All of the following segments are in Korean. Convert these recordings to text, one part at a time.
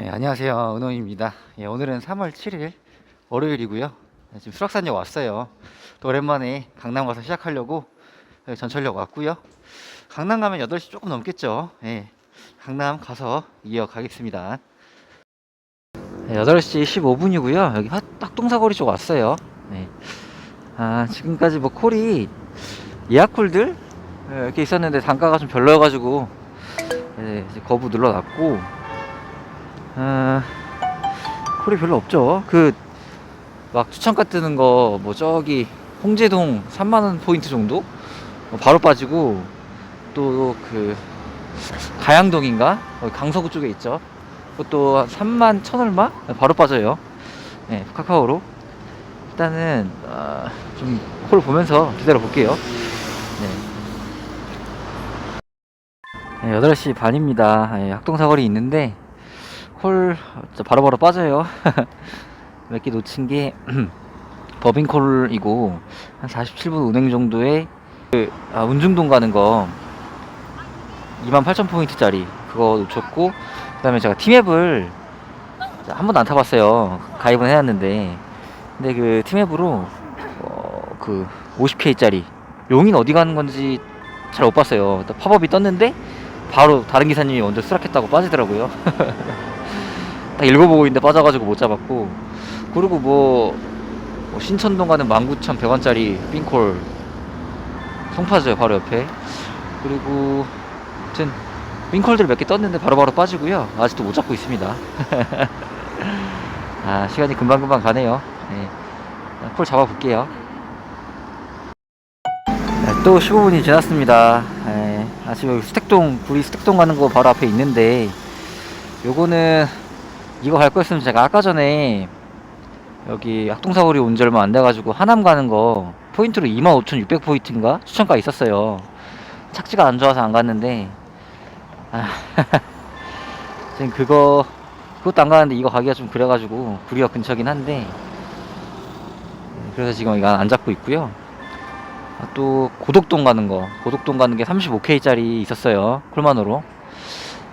네, 안녕하세요. 은호입니다. 예, 오늘은 3월 7일 월요일이고요. 네, 지금 수락산역 왔어요. 또 오랜만에 강남 가서 시작하려고 네, 전철역 왔고요. 강남 가면 8시 조금 넘겠죠. 예, 강남 가서 이어가겠습니다. 네, 8시 15분이고요. 여기 화- 딱동사거리 쪽 왔어요. 네. 아, 지금까지 뭐 콜이 예약콜들 예, 이렇게 있었는데 단가가 좀 별로여가지고 예, 거부 눌러놨고 아, 콜이 별로 없죠. 그 막 추천가 뜨는 거 뭐 저기 홍제동 3만 원 포인트 정도 어, 바로 빠지고 또 그 가양동인가 어, 강서구 쪽에 있죠. 그것도 한 3만 천 얼마 바로 빠져요. 네, 카카오로 일단은 아, 좀콜 보면서 기다려 볼게요. 네. 네, 8시 반입니다. 예, 학동사거리 있는데 콜 바로바로 빠져요. 몇 개 놓친 게 법인콜이고 한 47분 운행 정도에 그, 아, 운중동 가는 거 28,000포인트짜리 그거 놓쳤고 그 다음에 제가 티맵을 한 번도 안 타봤어요. 가입은 해놨는데 근데 그 티맵으로 어, 그 50K짜리 용인 어디 가는 건지 잘 못 봤어요. 또 팝업이 떴는데 바로 다른 기사님이 먼저 수락했다고 빠지더라고요. 딱 읽어보고 있는데 빠져가지고 못 잡았고 그리고 뭐, 뭐 신천동 가는 19,100원짜리 冰콜 송파죠 바로 옆에. 그리고 아무튼 冰콜들 몇 개 떴는데 바로 바로 빠지고요. 아직도 못 잡고 있습니다. 아 시간이 금방금방 가네요. 네. 콜 잡아볼게요. 네, 또 15분이 지났습니다. 네, 아 지금 여기 수택동 우리 수택동 가는 거 바로 앞에 있는데 요거는 이거 갈 거였으면 제가 아까 전에 여기 학동사거리 온 지 얼마 안 돼가지고 하남 가는 거 포인트로 25,600 포인트인가? 추천가 있었어요. 착지가 안 좋아서 안 갔는데. 아, 지금 그거 그것도 안 가는데 이거 가기가 좀 그래가지고 구리역 근처긴 한데. 그래서 지금 이거 안 잡고 있고요. 아, 또 고덕동 가는 거. 고덕동 가는 게 35K짜리 있었어요. 콜만으로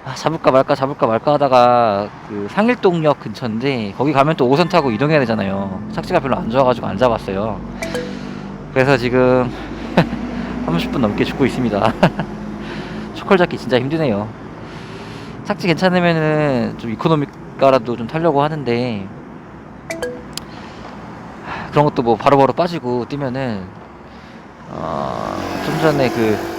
아, 잡을까 말까 잡을까 말까 하다가 그 상일동역 근처인데 거기 가면 또 5선 타고 이동해야 되잖아요. 착지가 별로 안 좋아가지고 안 잡았어요. 그래서 지금 30분 넘게 죽고 있습니다. 초콜 잡기 진짜 힘드네요. 착지 괜찮으면은 좀 이코노미가라도 좀 타려고 하는데 하, 그런 것도 뭐 바로 바로 빠지고 뛰면은 어, 좀 전에 그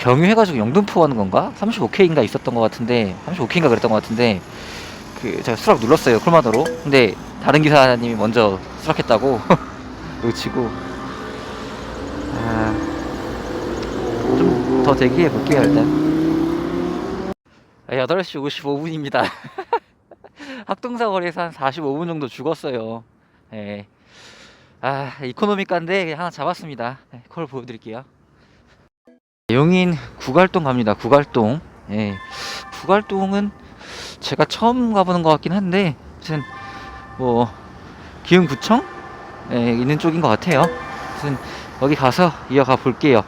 경유해가지고 영등포 가는 건가? 35K인가 있었던 것 같은데 35K인가 그랬던 것 같은데 그 제가 수락 눌렀어요 콜마더로. 근데 다른 기사님이 먼저 수락했다고 놓치고. 아, 좀 더 대기해 볼게요 일단. 8시 55분입니다. 학동사 거리에서 한 45분 정도 죽었어요. 예. 아 이코노미가인데 그냥 하나 잡았습니다. 네, 콜 보여드릴게요 용인 구갈동 갑니다. 구갈동. 예. 구갈동은 제가 처음 가보는 것 같긴 한데, 무슨 뭐 기흥구청 예, 있는 쪽인 것 같아요. 무슨 여기 가서 이어가 볼게요.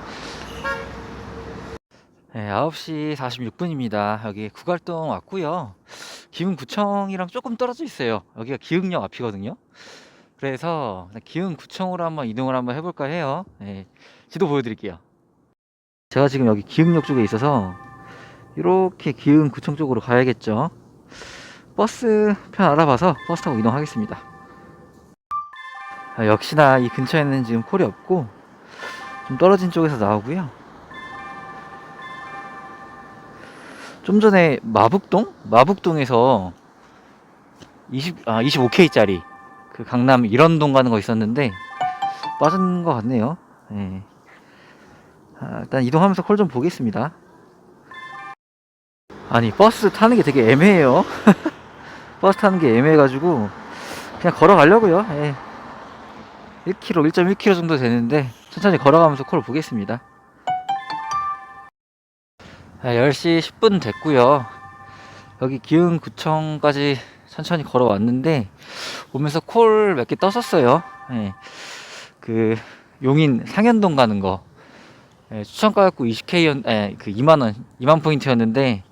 예, 9시 46분입니다. 여기 구갈동 왔고요. 기흥구청이랑 조금 떨어져 있어요. 여기가 기흥역 앞이거든요. 그래서 기흥구청으로 한번 이동을 한번 해볼까 해요. 예, 지도 보여드릴게요. 제가 지금 여기 기흥역 쪽에 있어서 이렇게 기흥구청 쪽으로 가야겠죠. 버스 편 알아봐서 버스 타고 이동하겠습니다. 아, 역시나 이 근처에는 지금 콜이 없고 좀 떨어진 쪽에서 나오고요. 좀 전에 마북동? 마북동에서 20, 아, 25K짜리 그 강남 일원동 가는 거 있었는데 빠진 것 같네요. 네. 아, 일단 이동하면서 콜 좀 보겠습니다. 아니 버스 타는 게 되게 애매해요. 버스 타는 게 애매해가지고 그냥 걸어가려고요. 예. 1km, 1.1km 정도 되는데 천천히 걸어가면서 콜 보겠습니다. 아, 10시 10분 됐고요. 여기 기흥구청까지 천천히 걸어왔는데 오면서 콜 몇 개 떴었어요. 예. 그 용인 상현동 가는 거 예, 추천가였고 20K였, 예, 그 2만원, 2만 포인트였는데,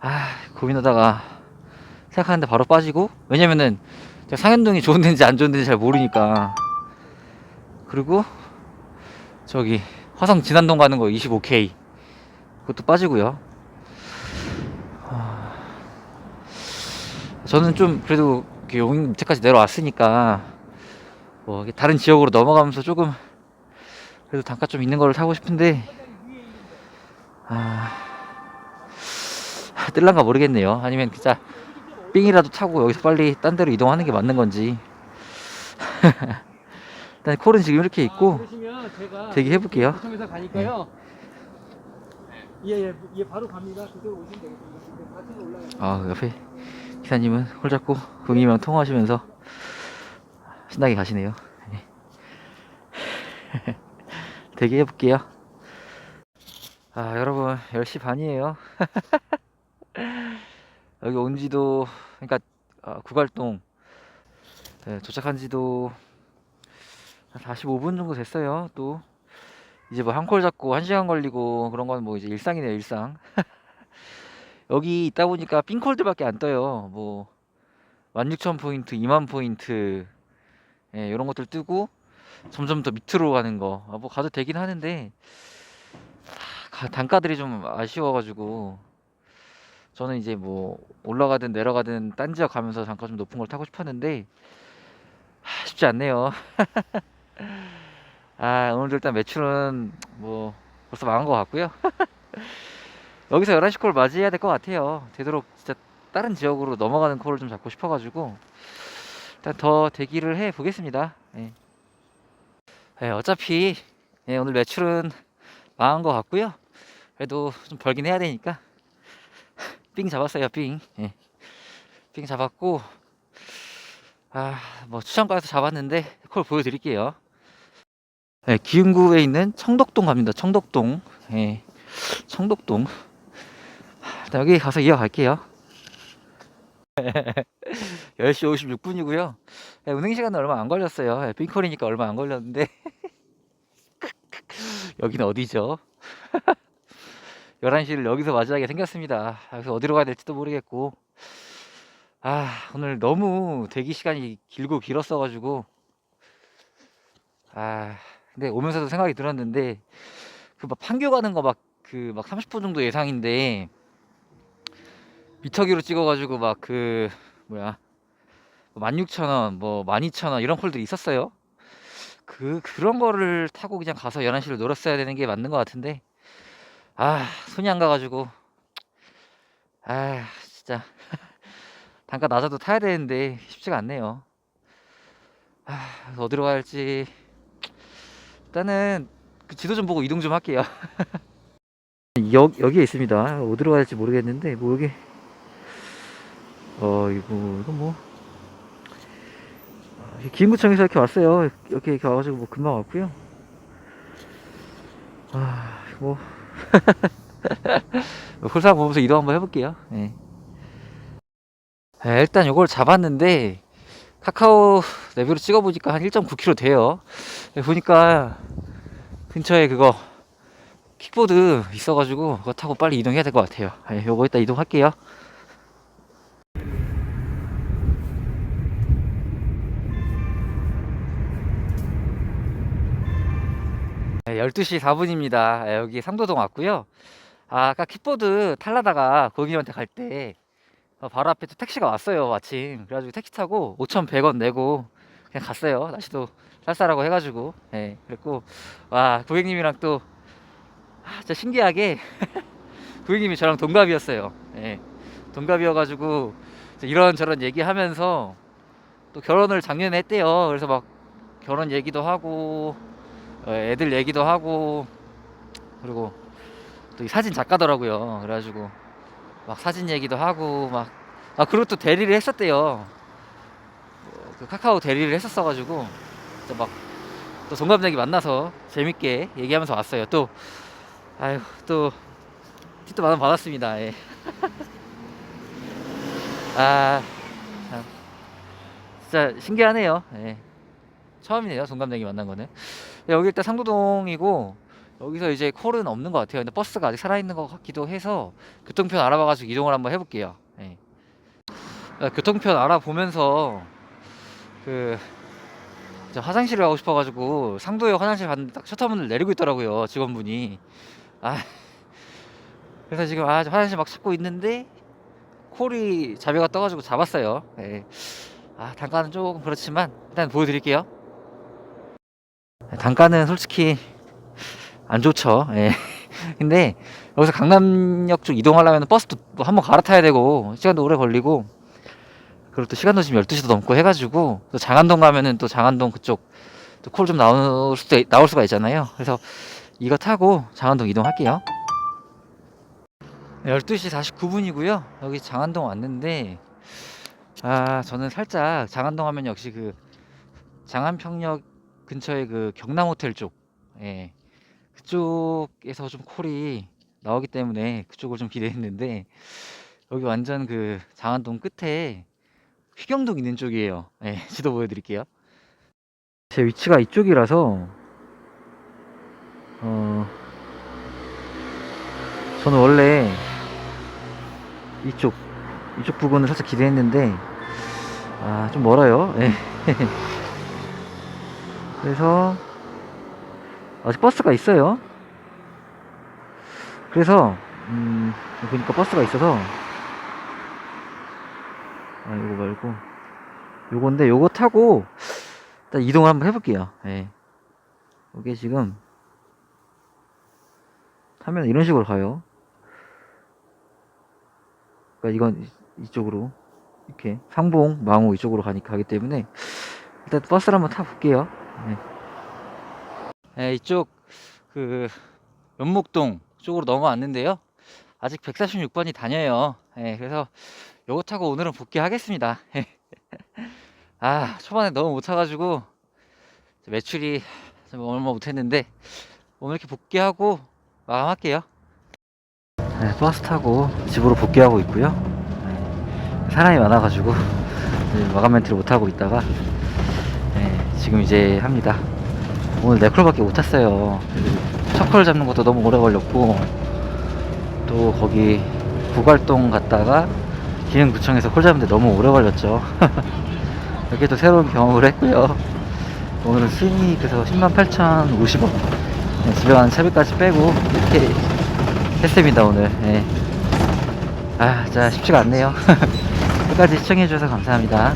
아 고민하다가 생각하는데 바로 빠지고 왜냐면은 제가 상현동이 좋은 데인지 안 좋은 데인지 잘 모르니까. 그리고 저기 화성 진안동 가는 거 25K 그것도 빠지고요. 아, 저는 좀 그래도 용인 밑에까지 내려왔으니까 뭐 다른 지역으로 넘어가면서 조금 그래도 단가 좀 있는 거를 사고 싶은데 아 뜰란가 모르겠네요 아니면 진짜 삥이라도 타고 여기서 빨리 딴 데로 이동하는 게 맞는 건지 일단 콜은 지금 이렇게 있고 대기해 볼게요. 구청에서 가니까요. 예예 예, 바로 갑니다. 그대로 오시면 되겠습니다. 같이 올라가요. 아, 그 옆에 기사님은 홀 잡고 금이랑 통화하시면서 신나게 가시네요. 네. 대기해 볼게요. 아, 여러분 10시 반이에요. 여기 온 지도 그러니까 아, 구갈동 네, 도착한 지도 한 45분 정도 됐어요. 또 이제 뭐 한 콜 잡고 1시간 걸리고 그런 건 뭐 이제 일상이네요, 일상. 여기 있다 보니까 핑콜들밖에 안 떠요. 뭐 16,000포인트, 2만 포인트 예, 이런 것들 뜨고 점점 더 밑으로 가는 거. 아, 뭐 가도 되긴 하는데 하, 가- 단가들이 좀 아쉬워가지고 저는 이제 뭐 올라가든 내려가든 딴 지역 가면서 단가 좀 높은 걸 타고 싶었는데 하, 쉽지 않네요. 아 오늘도 일단 매출은 뭐 벌써 망한 것 같고요. 여기서 11시 콜 맞이해야 될 것 같아요. 되도록 진짜 다른 지역으로 넘어가는 콜을 좀 잡고 싶어가지고 일단 더 대기를 해 보겠습니다. 예. 예, 어차피 예, 오늘 매출은 망한 것 같고요. 그래도 좀 벌긴 해야 되니까 삥 잡았어요, 삥. 예. 삥 잡았고 아, 뭐 추천가에서 잡았는데 콜 보여드릴게요. 예, 기흥구에 있는 청덕동 갑니다. 청덕동. 예. 청덕동. 일단 여기 가서 이어갈게요. 10시 56분이고요. 운행 시간은 얼마 안 걸렸어요. 예, 핑콜이니까 얼마 안 걸렸는데. 여기는 어디죠? 11시를 여기서 맞이하게 생겼습니다. 아, 그래서 어디로 가야 될지도 모르겠고. 아, 오늘 너무 대기 시간이 길고 길었어가지고. 아, 근데 오면서도 생각이 들었는데, 그 막 판교 가는 거 막 그 막 30분 정도 예상인데, 미터기로 찍어가지고 막 그 뭐야 16,000원 뭐 12,000원 이런 콜들이 있었어요. 그 그런 거를 타고 그냥 가서 11시를 놀았어야 되는 게 맞는 것 같은데. 아 손이 안 가가지고. 아 진짜. 단가 낮아도 타야 되는데 쉽지가 않네요. 아 어디로 가야 할지. 일단은 그 지도 좀 보고 이동 좀 할게요. 여, 여기에 있습니다. 어디로 가야 할지 모르겠는데 뭐 여기. 어 이거 이거 뭐. 아, 기흥구청에서 이렇게 왔어요. 이렇게 이렇게 와가지고 뭐 금방 왔고요. 아 뭐. 홀상 보면서 이동 한번 해볼게요. 예. 예, 일단 이걸 잡았는데 카카오 내비로 찍어보니까 한 1.9km 돼요. 예, 보니까 근처에 그거 킥보드 있어가지고 그거 타고 빨리 이동해야 될 것 같아요. 예, 요거 이따 이동할게요 12시 4분입니다. 여기 상도동 왔고요. 아, 아까 킥보드 탈라다가 고객님한테 갈 때 바로 앞에 또 택시가 왔어요, 마침. 그래가지고 택시 타고 5,100원 내고 그냥 갔어요. 날씨도 쌀쌀하고 해가지고. 예, 그랬고, 와, 고객님이랑 또, 아, 진짜 신기하게 고객님이 저랑 동갑이었어요. 예, 동갑이어가지고 이런저런 얘기하면서 또 결혼을 작년에 했대요. 그래서 막 결혼 얘기도 하고 어, 애들 얘기도 하고 그리고 또 이 사진 작가더라고요. 그래가지고 막 사진 얘기도 하고 막 아 그리고 또 대리를 했었대요. 어, 그 카카오 대리를 했었어가지고 막 또 동갑내기 만나서 재밌게 얘기하면서 왔어요. 또 아유 또 팁도 많이 받았습니다. 예. 아 참. 진짜 신기하네요. 예. 처음이네요. 동갑내기 만난 거는. 네, 여기 일단 상도동이고 여기서 이제 콜은 없는 것 같아요. 근데 버스가 아직 살아있는 것 같기도 해서 교통편 알아봐가지고 이동을 한번 해볼게요. 예. 아, 교통편 알아보면서 그저 화장실을 가고 싶어가지고 상도역 화장실 갔는데 딱 셔터문을 내리고 있더라고요 직원분이. 아 그래서 지금 아 화장실 막 찾고 있는데 콜이 자배가 떠가지고 잡았어요. 예. 아 단가는 조금 그렇지만 일단 보여드릴게요. 단가는 솔직히 안 좋죠. 예. 근데 여기서 강남역 쪽 이동하려면 버스도 또 한번 갈아타야 되고 시간도 오래 걸리고 그리고 또 시간도 지금 12시도 넘고 해가지고 또 장안동 가면은 또 장안동 그쪽 또콜좀 나올 수도 있- 나올 수가 있잖아요. 그래서 이거 타고 장안동 이동할게요. 12시 49분이고요. 여기 장안동 왔는데 아 저는 살짝 장안동 하면 역시 그 장안평역 근처에 그 경남 호텔 쪽 예. 그쪽에서 좀 콜이 나오기 때문에 그쪽을 좀 기대했는데 여기 완전 그 장안동 끝에 휘경동 있는 쪽이에요. 예, 지도 보여드릴게요. 제 위치가 이쪽이라서 어 저는 원래 이쪽 이쪽 부분을 살짝 기대했는데 아 좀 멀어요. 예. 그래서 아직 버스가 있어요. 그래서 음 보니까 버스가 있어서 아 이거 말고 요건데 요거 타고 일단 이동을 한번 해볼게요. 예. 이게 지금 타면 이런 식으로 가요. 그러니까 이건 이- 이쪽으로 이렇게 상봉, 망호 이쪽으로 가니까 가기 때문에 일단 버스를 한번 타 볼게요. 네. 네, 이쪽 그 연목동 쪽으로 넘어왔는데요. 아직 146번이 다녀요. 예, 그래서 요거 타고 오늘은 복귀하겠습니다. 아, 초반에 너무 못 타가지고 매출이 좀 얼마 못했는데 오늘 이렇게 복귀하고 마감할게요. 네, 버스 타고 집으로 복귀하고 있고요. 네, 사람이 많아가지고 마감 멘트를 못 하고 있다가 네, 지금 이제 합니다. 오늘 네 콜밖에 못 탔어요. 첫콜 잡는 것도 너무 오래 걸렸고 또 거기 부갈동 갔다가 기흥구청에서 콜 잡는데 너무 오래 걸렸죠. 이렇게 또 새로운 경험을 했고요. 오늘은 수익에서 10만 8,050원. 네, 집에 가는 차비까지 빼고 이렇게 했습니다 오늘. 네. 아, 자 쉽지가 않네요. 끝까지 시청해주셔서 감사합니다.